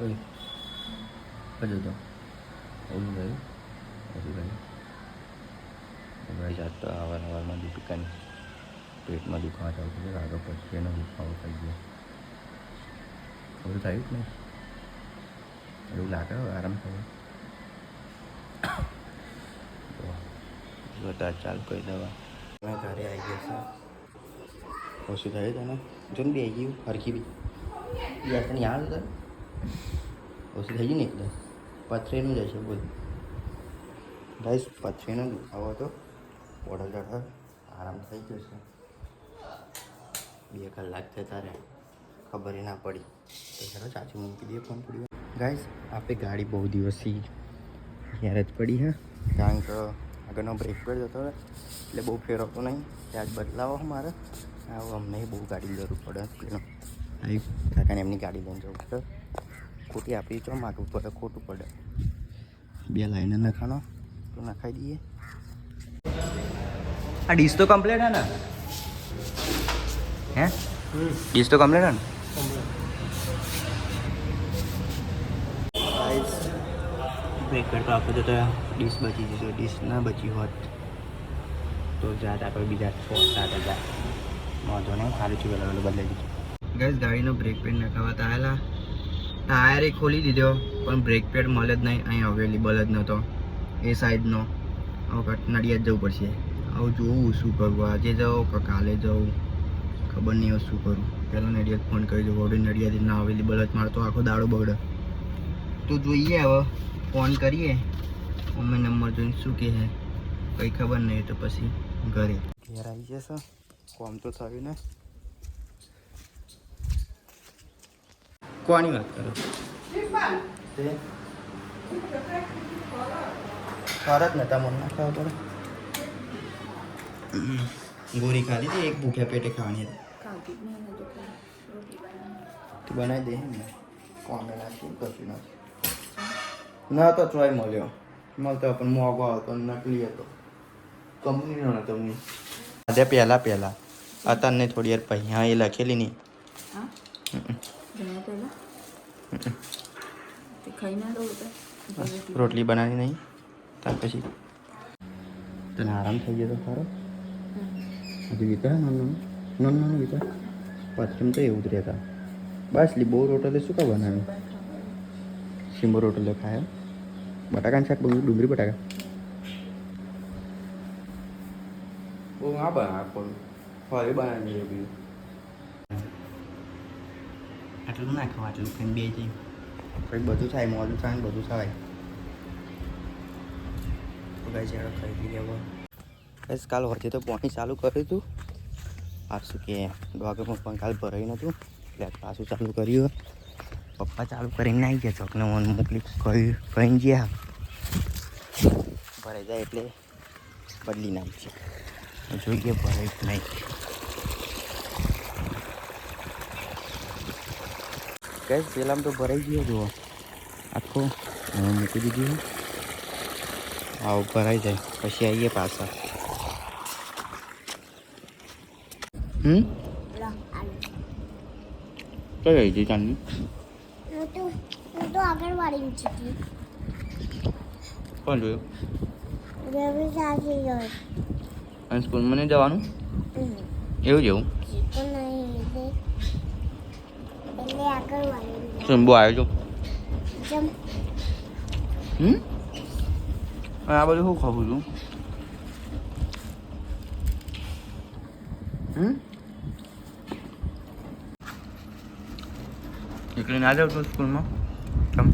ઓય હજુ તો ઓલું ગયું હજુ ગયું ભાઈ જાત તો અવાર અવારમાં દીપિકાની પેટમાં દુખાવા ચાલુ છે આગળ પછી એનો દુખાવો થઈ ગયો બધું થયું જ નહીં એવું લાગે આરામ થયો બધા ચાલુ કરી દવા અમે ઘરે આવી ગયા છે ઓછું થયું તને જો ને બે આવી ગયું હરખી બી યાર તને યાદ હતા ઓછું થઈ ગયું ને એકદમ. પથરીનું જ હશે બોલ. ગાઈસ પથરીનો દુખાવો હતો ઓર્ડર ચઢાવ આરામ થઈ ગયો છે. બે કલાક થતા રહે ખબર ના પડી. તો ચાલો ચાચી મૂકી દઈએ ફોન પડ્યો ગાઈસ આપણે ગાડી બહુ દિવસથી યાર જ પડી હા? કારણ કે આગળનો બ્રેક પર જતો એટલે બહુ ફેરવતો નહીં. ત્યાં જ બદલાવો મારે. આવું અમને બહુ ગાડી જરૂર પડે. આવી કાકાને એમની ગાડી લઈને જવું પડે ખોટી આપણી ચો માગવું પડે ખોટું પડે. બે લાઈને નખાનો તો નખાઈ દઈએ. આ ડીશ તો કમ્પ્લીટ હે ને? હે? ડીશ તો કમ્પ્લીટ હે ને? બ્રેકર તો આપણે તો ડીશ બચી જશે. ડીશ ના બચી હોત તો જાત આપણે બીજા છ સાત હજાર. વાંધો નહીં સારું છે પેલા પેલું બદલાઈ દીધું ગેસ ગાડીનો બ્રેક પેન નખાવતા આવેલા. ટાયર એ ખોલી દીધો, પણ બ્રેક પેડ મળે જ નહીં, અહીં અવેલેબલ જ નહોતો. એ સાઈડનો હવે નડિયાદ જવું પડશે. આવું જોવું શું કરવું આજે જાઉં કે કાલે જાઉં, ખબર નહીં હવે શું કરું. પહેલાં નડિયાદ ફોન કરી દઉં, હવે નડિયાદ ના અવેલેબલ જ, મારે તો આખો દાડો બગડે. તો જોઈએ હવે ફોન કરીએ. અમે નંબર જોઈને શું કહે છે. કંઈ ખબર નહીં તો પછી ઘરે. ઘેર આવી જશે? કોમ તો થયું ને? કોની વાત કરો? તે ને તમને મન ના ખાવ પડે. ગોરી ખાધી હતી એક ભૂખ્યા પેટે ખાવાની હતી. તું બનાવી દે ને. કોને નાખી કશું નાખી ના તો ચોય મળ્યો. મળતો પણ મોંઘો હતો નકલી હતો. કંપનીનો હતો હું આજે પહેલાં પહેલાં. અત્યારને થોડી વાર હા એ લખેલી નહીં હા હમ. જમ્યા પહેલા તે ખાઈ ના દઉં તો રોટલી બનાવી નહીં, ત્યાર પછી તને આરામ થઈ ગયો તો સારો. હજી વિચાર નાનું નાનું નાનું વિચાર પથરીમ તો એવું જ રહેતા. બસ, લી બહુ રોટલે શું કા બનાવ્યું? સિમ્બો રોટલે ખાયો. બટાકાનું શાક બહુ ડુંગળી બટાકા. બહુ આ બના પણ. ફરી બનાવી આટલું નાખો આટલું ખાઈને બે જઈ પછી બધું થાય મોડું થાય ને બધું થાય. ગાઈ ચાલો ખરીદી લેવા બસ કાલ વચ્ચે તો પાણી ચાલુ કર્યું હતું આ શું કે ડોગમાં પણ કાલ ભરાયું નહોતું એટલે પાછું ચાલુ કર્યું પપ્પા ચાલુ કરીને આવી ગયા, ચોકને મને મોકલી કહી કહીને ગયા. ભરાઈ જાય એટલે બદલી નાખશે જોઈએ ભરાય નહીં. ગેસ પેલામાં તો ભરાઈ ગયો જુઓ. આખો મૂકી દીધી. આવું ભરાઈ જાય પછી આવીએ પાછા. હમ? કઈ રહી હતી ચાંદની? કોણ જોયું? સ્કૂલમાં નહીં જવાનું? એવું જેવું સુંબો આવ્યો છું હમ આ બધું શું ખાવું છું હમ એકલી ના જાઉં તું સ્કૂલમાં કેમ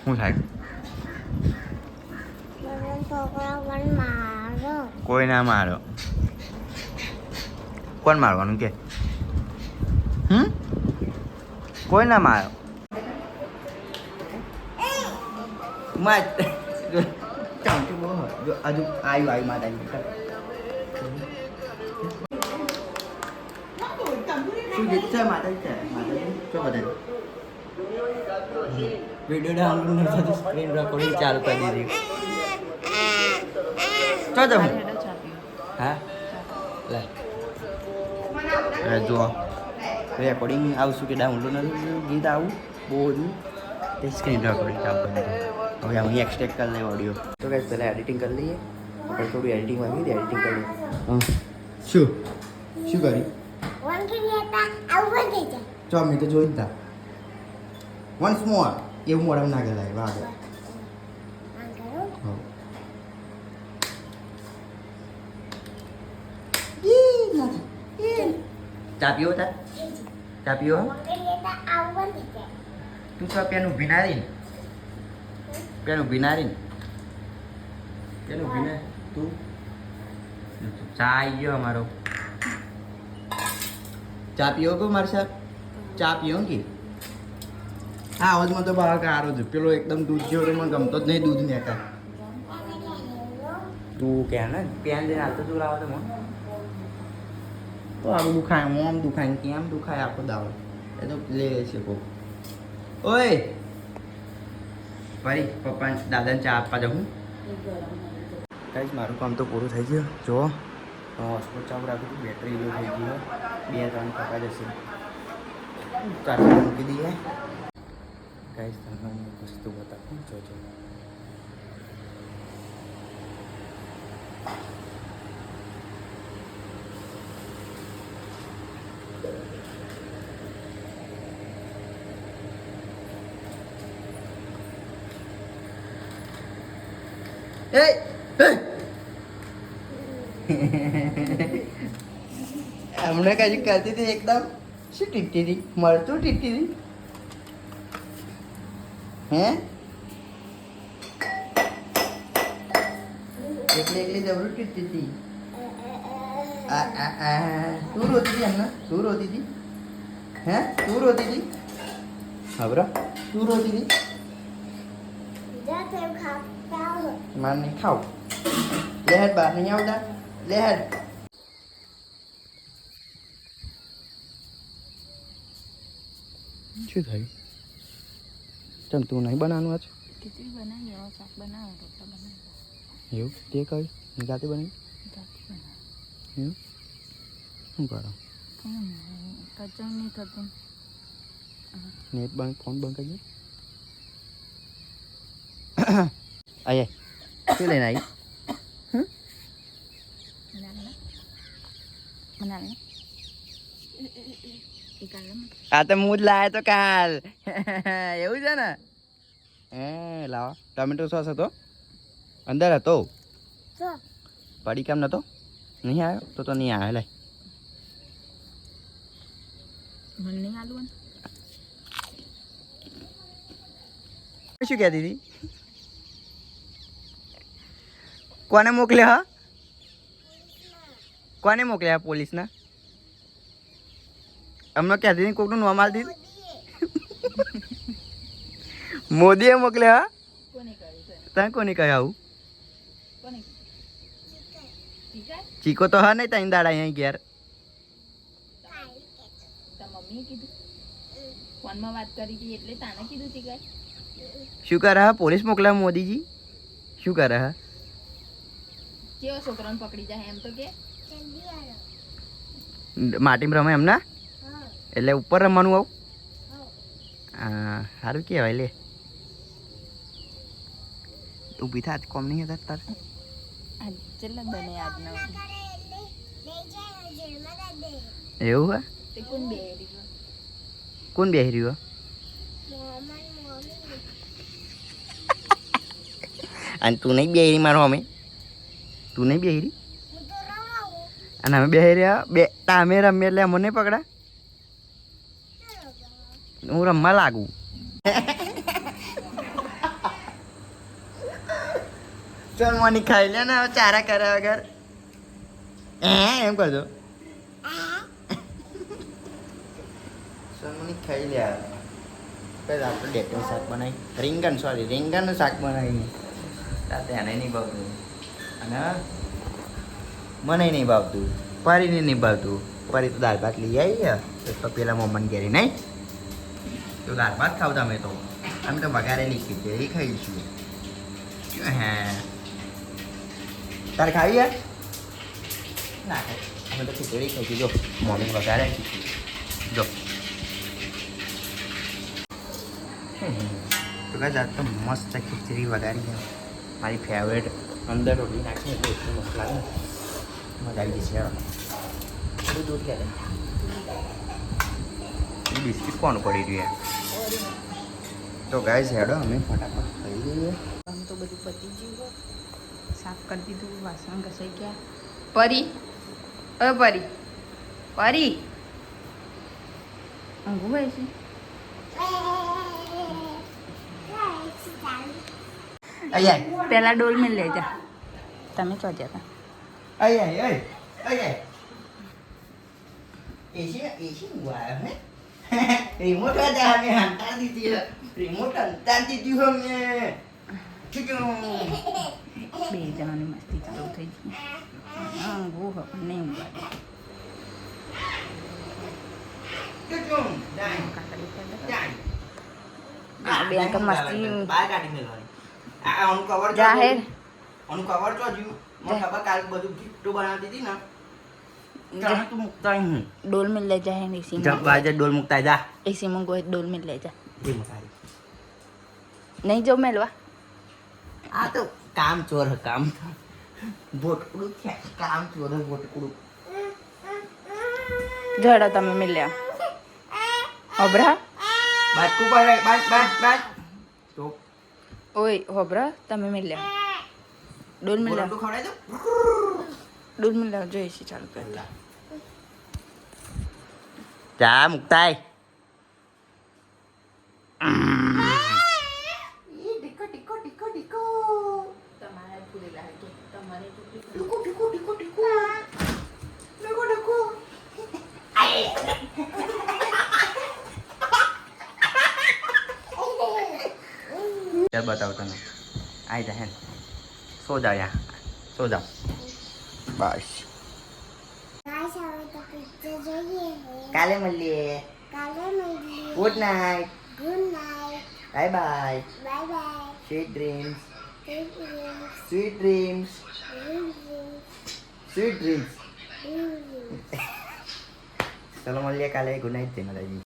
શું થાય કોઈ ના મારો કોણ મારવાનું કે હમ કોઈ ના મારો. જો આવ્યું આવ્યું માતાજી. શું ગીત છે માતાજી છે માતાજી શું બધાને વીડિયો ડાઉનલોડ નહીં થતું સ્ક્રીન રેકોર્ડિંગ ચાલુ કરી દીધી. ચો જવું ચા હા? લે. જુઓ. રેકોર્ડિંગ આવશું કે ડાઉનલોડ નથી ગીત આવું બહુ બધું. તે સ્ક્રીન રેકોર્ડિંગ કામ કરી હવે હું એક્સટેક કરી લઈએ ઓડિયો તો કઈ પહેલાં એડિટિંગ કરી લઈએ. આપણે થોડું એડિટિંગ દે એડિટિંગ કરી શું? શું કરી ચો મેં તો જોઈ જ તા. વન્સ મોર એવું મોડમ ના ગયેલા વાગે આમ કરું હવ. ચા પીવો તાર ચા પીવો તું તો પેનું ભીનારી પેનું ભીનારી પેનું ભીના તું? ચા આવી ગયો અમારો. ચા પીવો મારી સાહેબ? ચા પીવો કે? હા અવાજમાં તો બહાર કારો છે પેલો એકદમ દૂધ જેવો તો મને ગમતો જ નહીં દૂધ ને તું કે ને પેન જઈને હાલતો તું લાવો તો મને. તો આવું દુખાય આમ દુખાય કેમ દુખાય આખો દાવો એ તો લે છે કોક. ઓય! ભાઈ પપ્પા દાદાને ચા આપવા જાઉં. કઈ મારું કામ તો પૂરું થઈ ગયું. જો હોસ્પિટલ ચાલુ રાખ્યું હતું બેટરી લો થઈ ગયું. બે ત્રણ ટકા જશે. ચાર્જર મૂકી દઈએ. કઈ તમને વસ્તુ બતાવું. જોજો એ હમણાં કઈ કરતી હતી એકદમ. શું ટીટી હતી મળતું ટીટી હતી હે? એકલી એકલી જબરું ટીટી હતી આ આ આ તું રોતી હતી હમણાં? તું રોતી હતી હે? તું રોતી હતી ખબર તું રોતી હતી હો માર નહીં ખાવ લે હેડ બહાર નહીં આવતા લે હેડ શું થયું ચમ તું નહીં બનાવવાનું આજ ખીચડી બનાવી એવા શાક બનાવો રોટલા બનાવો એવું તે કઈ જાતે બની જાતે બનાવો એવું શું કરો કચર નહીં થતું નેટ બંધ ફોન બંધ કરી આય શું લઈને આવી આ તો હું જ લાવ્યો તો કાલ એવું છે ને હે લાવો ટમેટો સોસ હતો અંદર હતો પડી કેમ નતો નહીં આવ્યો તો તો નહીં આવ્યો લે શું કહેતી હતી કોને મોકલ્યા હા? કોને મોકલ્યા પોલીસના? અમને ક્યાંથી હતી કોકનું નામ આલતી હતી? મોદીએ મોકલ્યા તને કોને કહ્યું આવું? ચીકો? તો હા નહીં ત્રણ દાડા અહીં ઘેર. તાને કાંઈ શું કરે હા? પોલીસ મોકલ્યા મોદીજી? શું કરે હા? કેવો છોકરાને પકડી જાય એમ તો કે? માટીમાં રમે એમના એટલે ઉપર રમવાનું આવું? હા. સારું કહેવાય લે. ઊભી થા કોમ નહીં હતા તાર? બને આજના એવું હે? તે કોણ બે રહ્યું કોણ બેહી રહ્યું હે? મોહમ્મદ મોમી અને તું નહીં બેહી રહી મારો અમે તું નહીં બેહરી અને અમે બેહી રહ્યા. બે તમે રમીએ એટલે અમને પકડા હું રમવા લાગુ. ચાલ મને ખાઈ લે ને હવે ચારા કર્યા વગર. એ એમ કરજો સોનમની ખાઈ લે કઈ આપણે ડેટનું શાક બનાવી. રીંગણ સોરી રીંગણનું શાક બનાવી રાતે એને નહીં ભાવતું ને? મને નહીં ભાવતું. પરીને નહીં ભાવતું. પારી તો દાળ ભાત લઈ આવી તો પેલા મમ્મન ઘેરી નહીં. તો દાળ ભાત ખાવ તમે તો. અમે તો વઘારે નહીં કીધું એ ખાઈશું હે? તારે ખાવી યાર? ના અમે તો ખીચડી ખાઈ જો મોમી વઘારે જો. તો કાંઈ તો મસ્ત ખીચડી વઘારી મારી ફેવરેટ અંદર રોટી નાખી એટલે એટલું મસ્ત લાગે ને. મજા આવી જશે હવે બધું દૂધ ક્યારે બિસ્કિટ કોણ પડી રહ્યું તો ગાય હેડો અમે ફટાફટ ખાઈ લઈએ આમ તો બધું પતી ગયું હોય. સાફ કરી દીધું વાસણ ઘસાઈ ગયા પરી અ પરી પરી ઊંઘું હોય છે અહીંયા પેલા ડોલ મેં લઈ જા તમે ચો જતા અહીંયા અહીંયા અહીંયા એસી એસી વાય હે રિમોટ હતા અમે હંતા દીધી હે. રિમોટ હંતા દીધી હો મેં ચુચું. બે જણાની મસ્તી ચાલુ થઈ ગઈ ઊંઘું હોય પણ નહીં ઊંઘવા દે ચુચું. ડાય, કાકડી કરી દે. ડાય. આ બેન કે મસ્તી બહાર કાઢી મેલવાની. આ આનું cover તો જાહેર. જોયું. આનું cover તો જોયું. મને ખબર કાલ બધું ગિફ્ટો બનાવતી હતી ને જા. ત્યાં તું મુકતા નહીં. ડોલ મેં લઈ જા એસી જા, બાજે ડોલ મુકતા જા એસી માં ગોય ડોલ મેં લઈ જા એ મુકાઈ. નહીં જો મેલવા આ તો કામ ચોર હે, કામ ભોટકડું છે કામ ચોર હે, ભોટકડું જડો તમે મેં લે હોબરા બાટકું પર બાટ બાટ બાટ તો ઓય હોબરા તમે મેં લે ડોલ મેં લે બોરડું ખવડાવી દો ડોલ મેં લે જો એસી ચાલુ કરી દે. ચા મુકતાય તમારે પૂરી લાગે તમારે ચાલ બતાવ તને આઈ જા હેન સો જાવ યા સો જાવ બસ કાલે મળીએ. કાલે મળીએ. Good night good night bye bye bye bye sweet dreams sweet dreams sweet dreams ચલો મળીએ કાલે ગુડ નાઇટ જય માતાજી